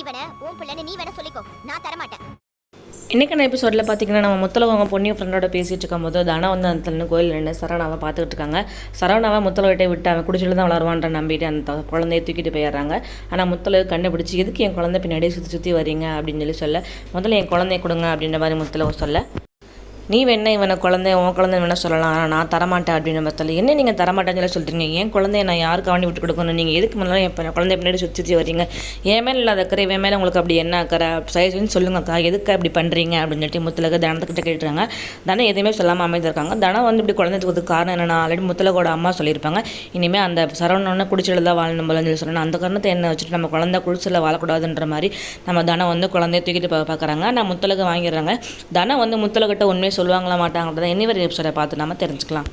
இவனை உன் பிள்ளைன்னு நீ வேணா சொல்லிக்கோ. நான் தரமாட்டேன். இன்றைக்கான எபிசோடில் பார்த்தீங்கன்னா நம்ம முத்தலவங்க பொண்ணியும் ஃப்ரெண்டோட பேசிகிட்டு இருக்கும்போது தனா வந்து அந்த தண்ணு கோயில் நின்று சரவணாவை பார்த்துக்கிட்டு இருக்காங்க. சரவணாவை முத்தலகிட்டே விட்டு அவன் குடிச்சிட்டு தான் வளருவான்ற நம்பிட்டு அந்த குழந்தைய தூக்கிட்டு போயிடுறாங்க. ஆனால் முத்தலகு கண்டுபிடிச்சி எதுக்கு என் குழந்தை பின்னாடியே சுற்றி சுற்றி வரீங்க? அப்படின்னு சொல்லி சொல்ல முதல்ல என் குழந்தைய கொடுங்க அப்படின்ற மாதிரி முத்தலகு சொல்ல. நீ வேணா இவனை குழந்தை உன் குழந்தை வேணா சொல்லலாம். ஆனால் நான் தரமாட்டேன் அப்படின்னு நம்ம சொல்லி என்ன நீங்கள் தரமாட்டேன்னு சொல்லி சொல்கிறீங்க என் குழந்தைய நான் யாருக்கு வேண்டி விட்டு கொடுக்கணும்? நீங்கள் எதுக்கு முன்னாலும் என் குழந்தைய பின்னாடி சுற்றி சுற்றி வரீங்க என் மேலே இல்லாத அக்கறை என் மேலே உங்களுக்கு அப்படி என்ன அக்கறை? சைஸ்ன்னு சொல்லுங்கக்கா. எதுக்கு அப்படி பண்ணுறீங்க அப்படின்னு சொல்லிட்டு முத்தலக தனத்துக்கிட்ட கேட்டுறாங்க. தனம் எதுவுமே சொல்லாமல் அமைந்திருக்காங்க தனம் வந்து இப்படி குழந்தை காரணம் என்னென்னா ஆல்ரெடி முத்தலகோட அம்மா சொல்லியிருப்பாங்க. இனிமேல் அந்த சரவணனை குடிச்சல தான் வாழணும் போலன்னு சொல்லி சொன்னேன் அந்த காரணத்தை என்ன வச்சுட்டு நம்ம குழந்தை குடிச்சல வாழக்கூடாதுன்ற மாதிரி நம்ம தனம் வந்து குழந்தைய தூக்கிட்டு பார்க்குறாங்க நான் முத்தலக வாங்கிடுறாங்க. தனம் வந்து முத்தலகிட்ட உண்மையை சொல்லுவாங்களா மாட்டாங்கன்றதை இனி வரை எபிசோடை பார்த்து நம்ம தெரிஞ்சுக்கலாம்.